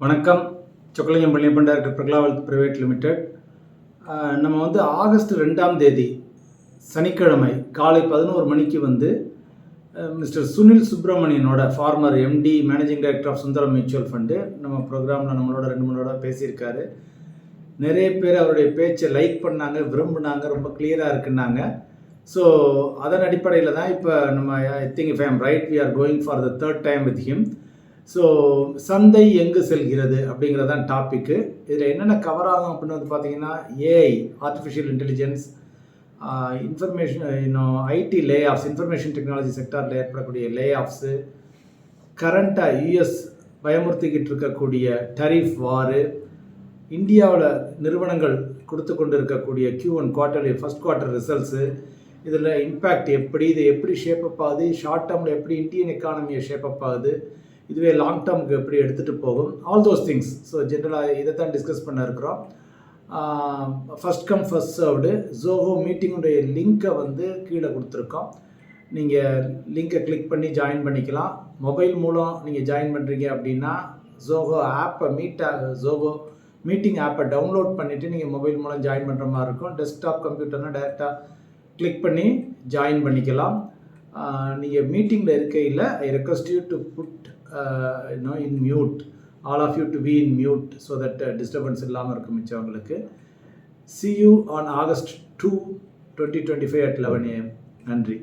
வணக்கம். சொக்கலிங்கம் பள்ளியப்பன் டைரக்டர் பிரகலாவல் private limited. நம்ம வந்து ஆகஸ்ட் ரெண்டாம் தேதி சனிக்கிழமை காலை பதினோரு மணிக்கு வந்து mister Sunil சுப்பிரமணியனோட former MD managing director of Sundaram mutual fund நம்ம ப்ரோக்ராமில் நம்மளோட ரெண்டு மூணோட பேசியிருக்காரு. நிறைய பேர் அவருடைய பேச்சை லைக் பண்ணாங்க விரும்புனாங்க ரொம்ப கிளியராக இருக்குன்னாங்க. ஸோ அதன் அடிப்படையில் தான் இப்போ நம்ம I think if I'm right we are going for the third time with him so சந்தை எங்கு செல்கிறது அப்படிங்கிறது தான் டாப்பிக்கு இதில் என்னென்ன கவர் ஆகும் அப்படின்னு வந்து பார்த்தீங்கன்னா ஏஐ ஆர்டிஃபிஷியல் இன்டெலிஜென்ஸ் இன்ஃபர்மேஷன் இன்னும் IT layoffs information technology செக்டாரில் ஏற்படக்கூடிய லே ஆஃப்ஸு கரண்ட்டாக யூஎஸ் பயமுறுத்திக்கிட்டு இருக்கக்கூடிய டரிஃப் வாரு இந்தியாவில் நிறுவனங்கள் கொடுத்து கொண்டு இருக்கக்கூடிய Q one quarter first quarter results இதில் இம்பேக்ட் எப்படி இது எப்படி ஷேப் அப் ஆகுது ஷார்ட் டேர்மில் எப்படி இந்தியன் எக்கானமியை ஷேப் அப் ஆகுது இதுவே லாங் டேர்முக்கு எப்படி எடுத்துகிட்டு போகும்? ஆல் தோஸ் திங்ஸ் ஸோ ஜென்ரலாக இதை தான் டிஸ்கஸ் பண்ண இருக்கிறோம். First come first served Zoho மீட்டிங்குடைய லிங்க்கை வந்து கீழே கொடுத்துருக்கோம். நீங்கள் லிங்கை கிளிக் பண்ணி ஜாயின் பண்ணிக்கலாம். மொபைல் மூலம் நீங்கள் ஜாயின் பண்ணுறீங்க அப்படின்னா ஜோஹோ ஆப்பை மீட் ஜோஹோ மீட்டிங் ஆப்பை டவுன்லோட் பண்ணிவிட்டு நீங்கள் மொபைல் மூலம் ஜாயின் பண்ணுற மாதிரி இருக்கும். டெஸ்க்டாப் கம்ப்யூட்டர்னா டேரெக்டாக கிளிக் பண்ணி ஜாயின் பண்ணிக்கலாம். நீங்கள் மீட்டிங்கில் இருக்கையில் I request you to put you know in mute all of you to be in mute so that disturbance இல்லாமல் இருக்கும் மிச்சவங்களுக்கு. See you on August two twenty twenty five at eleven AM நன்றி.